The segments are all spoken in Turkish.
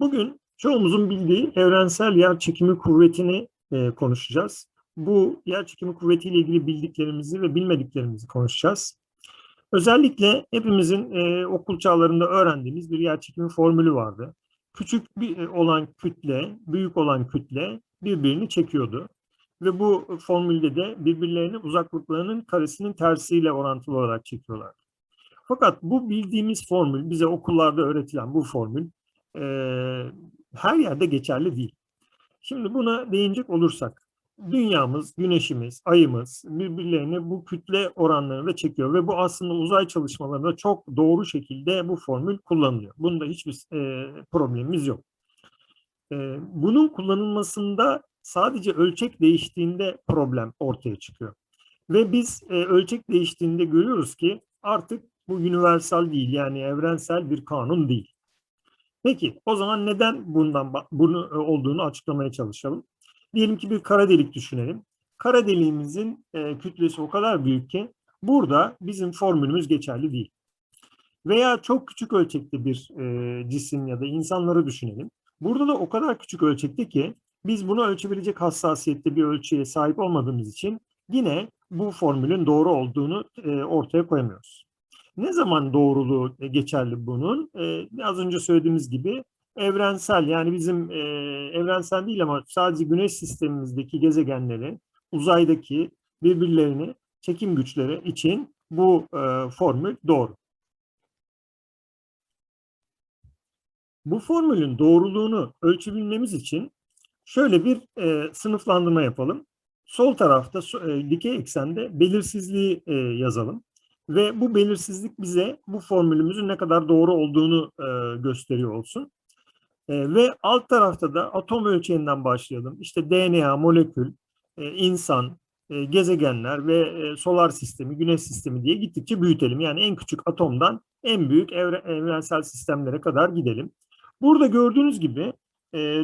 Bugün çoğumuzun bildiği evrensel yer çekimi kuvvetini e, konuşacağız. Bu yer çekimi kuvvetiyle ilgili bildiklerimizi ve bilmediklerimizi konuşacağız. Özellikle hepimizin e, okul çağlarında öğrendiğimiz bir yer çekimi formülü vardı. Küçük bir e, olan kütle, büyük olan kütle birbirini çekiyordu. Ve bu formülde de birbirlerini uzaklıklarının karesinin tersiyle orantılı olarak çekiyorlar. Fakat bu bildiğimiz formül, bize okullarda öğretilen bu formül e, her yerde geçerli değil. Şimdi buna değinecek olursak, dünyamız, güneşimiz, ayımız birbirlerini bu kütle oranlarında çekiyor ve bu aslında uzay çalışmalarında çok doğru şekilde bu formül kullanılıyor. Bunda hiçbir e, problemimiz yok. E, bunun kullanılmasında sadece ölçek değiştiğinde problem ortaya çıkıyor. Ve biz e, ölçek değiştiğinde görüyoruz ki artık bu universal değil yani evrensel bir kanun değil. Peki o zaman neden bundan bunu olduğunu açıklamaya çalışalım. Diyelim ki bir kara delik düşünelim. Kara deliğimizin e, kütlesi o kadar büyük ki burada bizim formülümüz geçerli değil. Veya çok küçük ölçekte bir e, cisim ya da insanları düşünelim. Burada da o kadar küçük ölçekte ki biz bunu ölçebilecek hassasiyette bir ölçüye sahip olmadığımız için yine bu formülün doğru olduğunu e, ortaya koyamıyoruz. Ne zaman doğruluğu e, geçerli bunun? E, az önce söylediğimiz gibi evrensel yani bizim e, evrensel değil ama sadece güneş sistemimizdeki gezegenleri uzaydaki birbirlerini çekim güçleri için bu e, formül doğru. Bu formülün doğruluğunu ölçebilmemiz için şöyle bir e, sınıflandırma yapalım. Sol tarafta e, dikey eksende belirsizliği e, yazalım. Ve bu belirsizlik bize bu formülümüzün ne kadar doğru olduğunu e, gösteriyor olsun. E, ve alt tarafta da atom ölçeğinden başlayalım. İşte DNA, molekül, e, insan, gezegenler ve solar sistemi, güneş sistemi diye gittikçe büyütelim. Yani en küçük atomdan en büyük evre, evrensel sistemlere kadar gidelim. Burada gördüğünüz gibi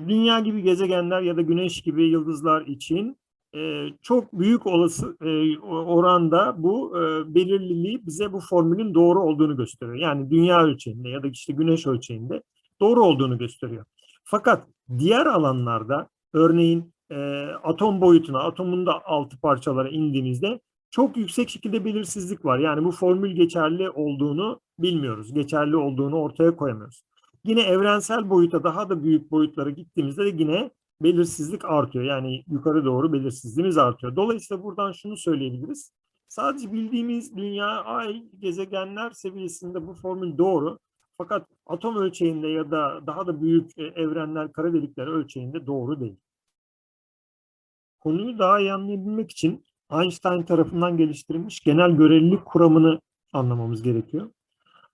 dünya gibi gezegenler ya da güneş gibi yıldızlar için çok büyük olası e, oranda bu e, belirliliği bize bu formülün doğru olduğunu gösteriyor. Yani dünya ölçeğinde ya da işte güneş ölçeğinde doğru olduğunu gösteriyor. Fakat diğer alanlarda örneğin atom boyutuna, atomun da altı parçalara indiğimizde çok yüksek şekilde belirsizlik var. Yani bu formül geçerli olduğunu bilmiyoruz. Geçerli olduğunu ortaya koyamıyoruz. Yine evrensel boyuta daha da büyük boyutlara gittiğimizde de yine belirsizlik artıyor. Yani yukarı doğru belirsizliğimiz artıyor. Dolayısıyla buradan şunu söyleyebiliriz. Sadece bildiğimiz dünya, ay, gezegenler seviyesinde bu formül doğru. Fakat atom ölçeğinde ya da daha da büyük e, evrenler, kara delikler ölçeğinde doğru değil. Konuyu daha iyi anlayabilmek için Einstein tarafından geliştirilmiş genel görelilik kuramını anlamamız gerekiyor.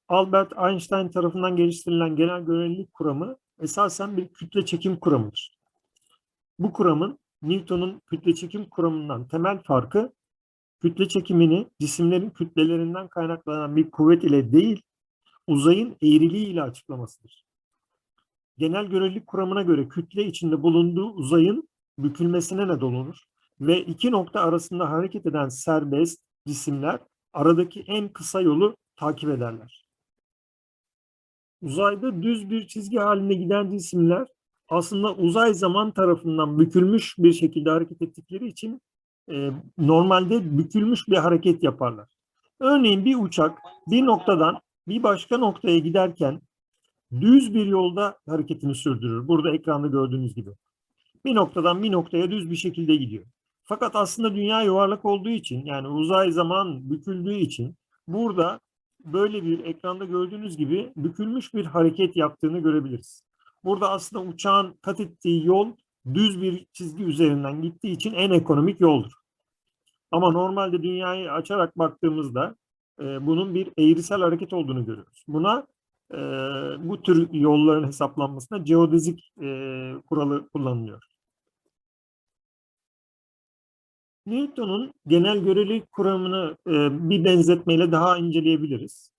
Albert Einstein tarafından geliştirilen genel görelilik kuramı esasen bir kütle çekim kuramıdır. Bu kuramın Newton'un kütle çekim kuramından temel farkı kütle çekimini cisimlerin kütlelerinden kaynaklanan bir kuvvet ile değil, uzayın eğriliği ile açıklamasıdır. Genel görelilik kuramına göre kütle içinde bulunduğu uzayın bükülmesine neden olur ve iki nokta arasında hareket eden serbest cisimler aradaki en kısa yolu takip ederler. Uzayda düz bir çizgi halinde giden cisimler aslında uzay zaman tarafından bükülmüş bir şekilde hareket ettikleri için e, normalde bükülmüş bir hareket yaparlar. Örneğin bir uçak bir noktadan bir başka noktaya giderken düz bir yolda hareketini sürdürür. Burada ekranda gördüğünüz gibi. Bir noktadan bir noktaya düz bir şekilde gidiyor. Fakat aslında dünya yuvarlak olduğu için yani uzay zaman büküldüğü için burada böyle bir ekranda gördüğünüz gibi bükülmüş bir hareket yaptığını görebiliriz. Burada aslında uçağın kat ettiği yol düz bir çizgi üzerinden gittiği için en ekonomik yoldur. Ama normalde dünyayı açarak baktığımızda e, bunun bir eğrisel hareket olduğunu görüyoruz. Buna e, bu tür yolların hesaplanmasında geodezik e, kuralı kullanılıyor. Newton'un genel görelilik kuramını e, bir benzetmeyle daha inceleyebiliriz.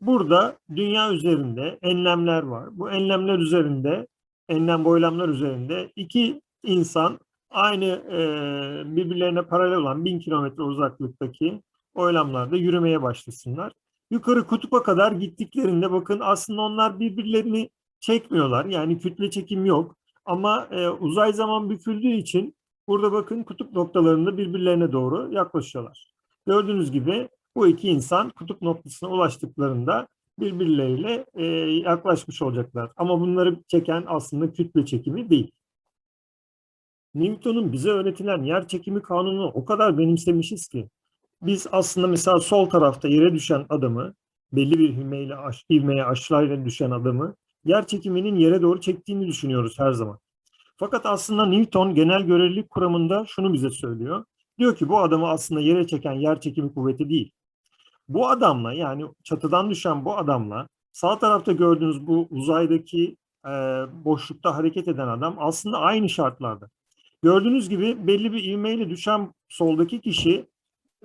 Burada dünya üzerinde enlemler var. Bu enlemler üzerinde, enlem boylamlar üzerinde iki insan aynı e, birbirlerine paralel olan bin kilometre uzaklıktaki boylamlarda yürümeye başlasınlar. Yukarı kutupa kadar gittiklerinde bakın aslında onlar birbirlerini çekmiyorlar. Yani kütle çekim yok. Ama e, uzay zaman büküldüğü için burada bakın kutup noktalarında birbirlerine doğru yaklaşıyorlar. Gördüğünüz gibi bu iki insan kutup noktasına ulaştıklarında birbirleriyle e, yaklaşmış olacaklar. Ama bunları çeken aslında kütle çekimi değil. Newton'un bize öğretilen yer çekimi kanunu o kadar benimsemişiz ki biz aslında mesela sol tarafta yere düşen adamı belli bir ivmeyle, aş, ivmeye aşağıya düşen adamı yer çekiminin yere doğru çektiğini düşünüyoruz her zaman. Fakat aslında Newton genel görelilik kuramında şunu bize söylüyor. Diyor ki bu adamı aslında yere çeken yer çekimi kuvveti değil. Bu adamla yani çatıdan düşen bu adamla sağ tarafta gördüğünüz bu uzaydaki e, boşlukta hareket eden adam aslında aynı şartlarda. Gördüğünüz gibi belli bir ivmeyle düşen soldaki kişi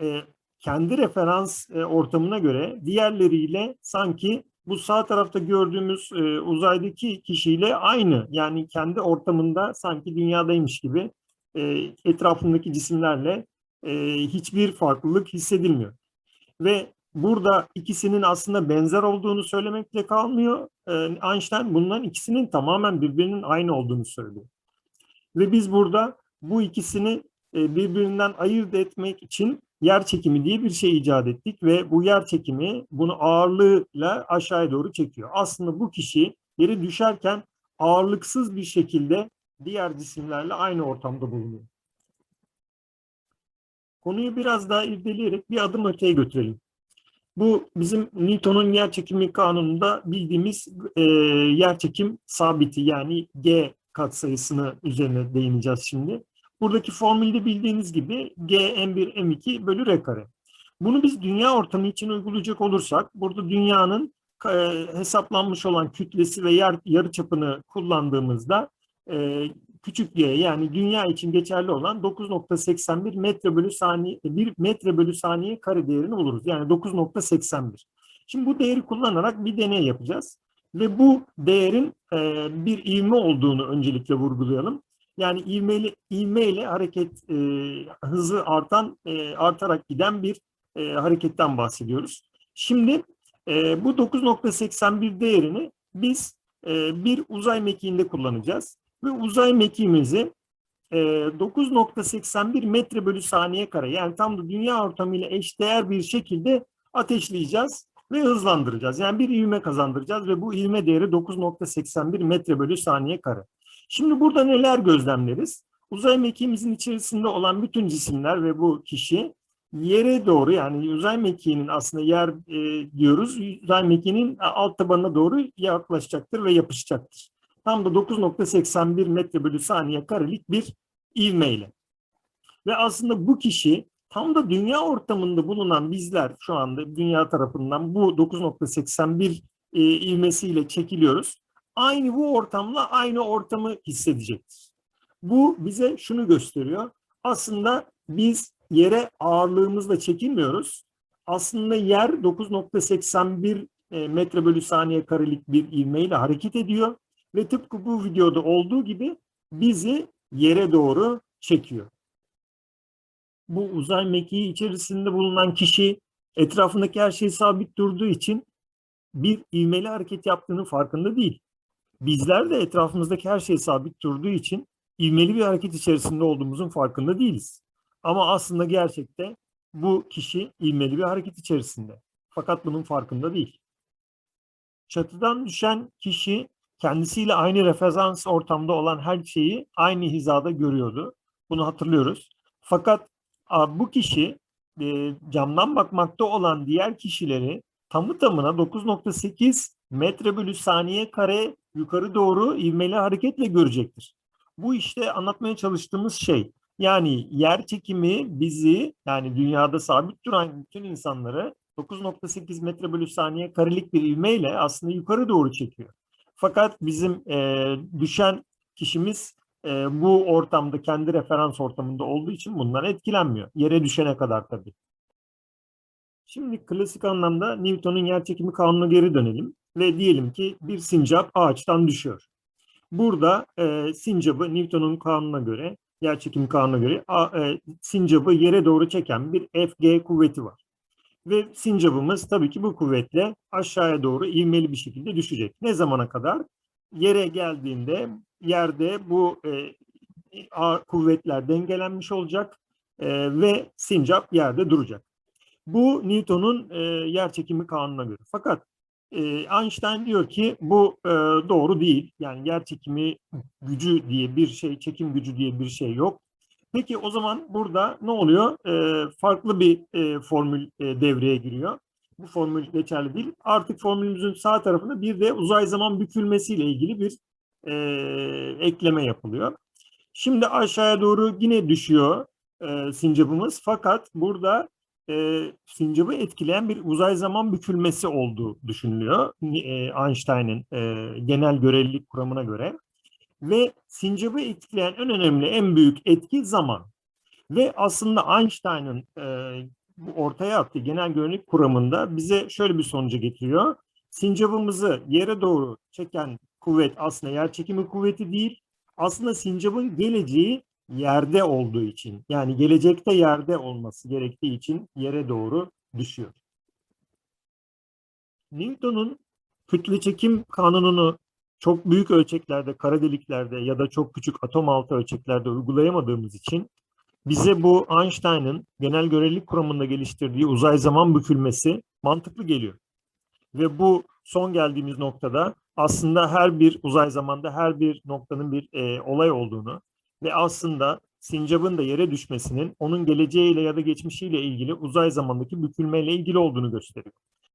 e, kendi referans e, ortamına göre diğerleriyle sanki bu sağ tarafta gördüğümüz e, uzaydaki kişiyle aynı. Yani kendi ortamında sanki dünyadaymış gibi e, etrafındaki cisimlerle e, hiçbir farklılık hissedilmiyor. Ve burada ikisinin aslında benzer olduğunu söylemekle kalmıyor. E, Einstein bunların ikisinin tamamen birbirinin aynı olduğunu söylüyor. Ve biz burada bu ikisini e, birbirinden ayırt etmek için yer çekimi diye bir şey icat ettik ve bu yer çekimi bunu ağırlığıyla aşağıya doğru çekiyor. Aslında bu kişi yere düşerken ağırlıksız bir şekilde diğer cisimlerle aynı ortamda bulunuyor. Konuyu biraz daha irdeleyerek bir adım öteye götürelim. Bu bizim Newton'un yer çekimi kanununda bildiğimiz e, yer çekim sabiti yani G katsayısını üzerine değineceğiz şimdi. Buradaki formülde bildiğiniz gibi G M1 M2 bölü R kare. Bunu biz dünya ortamı için uygulayacak olursak burada dünyanın e, hesaplanmış olan kütlesi ve yer, yarıçapını kullandığımızda e, küçük g yani dünya için geçerli olan 9.81 metre bölü saniye 1 metre bölü saniye kare değerini buluruz. Yani 9.81. Şimdi bu değeri kullanarak bir deney yapacağız. Ve bu değerin e, bir ivme olduğunu öncelikle vurgulayalım. Yani ivmeli, ivmeyle hareket e, hızı artan, e, artarak giden bir e, hareketten bahsediyoruz. Şimdi e, bu 9.81 değerini biz e, bir uzay mekiğinde kullanacağız. Ve uzay mekiğimizi e, 9.81 metre bölü saniye kare yani tam da dünya ortamıyla eşdeğer bir şekilde ateşleyeceğiz ve hızlandıracağız. Yani bir ivme kazandıracağız ve bu ivme değeri 9.81 metre bölü saniye kare. Şimdi burada neler gözlemleriz? Uzay mekiğimizin içerisinde olan bütün cisimler ve bu kişi yere doğru yani uzay mekiğinin aslında yer e, diyoruz. Uzay mekiğinin alt tabanına doğru yaklaşacaktır ve yapışacaktır. Tam da 9.81 metre bölü saniye karelik bir ivmeyle. Ve aslında bu kişi tam da dünya ortamında bulunan bizler şu anda dünya tarafından bu 9.81 e, ivmesiyle çekiliyoruz aynı bu ortamla aynı ortamı hissedecektir. Bu bize şunu gösteriyor. Aslında biz yere ağırlığımızla çekilmiyoruz. Aslında yer 9.81 e, metre bölü saniye karelik bir ivmeyle hareket ediyor ve tıpkı bu videoda olduğu gibi bizi yere doğru çekiyor. Bu uzay mekiği içerisinde bulunan kişi etrafındaki her şey sabit durduğu için bir ivmeli hareket yaptığının farkında değil. Bizler de etrafımızdaki her şey sabit durduğu için ivmeli bir hareket içerisinde olduğumuzun farkında değiliz. Ama aslında gerçekte bu kişi ivmeli bir hareket içerisinde. Fakat bunun farkında değil. Çatıdan düşen kişi kendisiyle aynı referans ortamda olan her şeyi aynı hizada görüyordu. Bunu hatırlıyoruz. Fakat bu kişi e, camdan bakmakta olan diğer kişileri tamı tamına 9.8 metre bölü saniye kare yukarı doğru ivmeli hareketle görecektir. Bu işte anlatmaya çalıştığımız şey. Yani yer çekimi bizi yani dünyada sabit duran bütün insanları 9.8 metre bölü saniye karelik bir ivmeyle aslında yukarı doğru çekiyor. Fakat bizim e, düşen kişimiz e, bu ortamda kendi referans ortamında olduğu için bundan etkilenmiyor. Yere düşene kadar tabii. Şimdi klasik anlamda Newton'un yerçekimi kanununa geri dönelim ve diyelim ki bir sincap ağaçtan düşüyor. Burada e, sincabı Newton'un kanununa göre, yerçekim kanununa göre a, e, sincabı yere doğru çeken bir Fg kuvveti var. Ve sincabımız tabii ki bu kuvvetle aşağıya doğru ivmeli bir şekilde düşecek. Ne zamana kadar? yere geldiğinde yerde bu e, kuvvetler dengelenmiş olacak e, ve sincap yerde duracak. Bu Newton'un e, yer çekimi kanununa göre. Fakat e, Einstein diyor ki bu e, doğru değil. Yani yer çekimi gücü diye bir şey, çekim gücü diye bir şey yok. Peki o zaman burada ne oluyor? E, farklı bir e, formül e, devreye giriyor. Bu formül geçerli değil. Artık formülümüzün sağ tarafında bir de uzay zaman bükülmesiyle ilgili bir e, ekleme yapılıyor. Şimdi aşağıya doğru yine düşüyor e, sincabımız. Fakat burada e, sincabı etkileyen bir uzay zaman bükülmesi olduğu düşünülüyor. E, Einstein'ın e, genel görelilik kuramına göre. Ve sincabı etkileyen en önemli, en büyük etki zaman. Ve aslında Einstein'ın e, ortaya attığı genel görelilik kuramında bize şöyle bir sonuca getiriyor. Sincabımızı yere doğru çeken kuvvet aslında yer çekimi kuvveti değil, aslında sincabın geleceği yerde olduğu için yani gelecekte yerde olması gerektiği için yere doğru düşüyor. Newton'un kütle çekim kanununu çok büyük ölçeklerde, kara deliklerde ya da çok küçük atom altı ölçeklerde uygulayamadığımız için bize bu Einstein'ın genel görelilik kuramında geliştirdiği uzay zaman bükülmesi mantıklı geliyor. Ve bu son geldiğimiz noktada aslında her bir uzay zamanda her bir noktanın bir e, olay olduğunu ve aslında sincabın da yere düşmesinin onun geleceğiyle ya da geçmişiyle ilgili uzay zamandaki bükülmeyle ilgili olduğunu gösteriyor.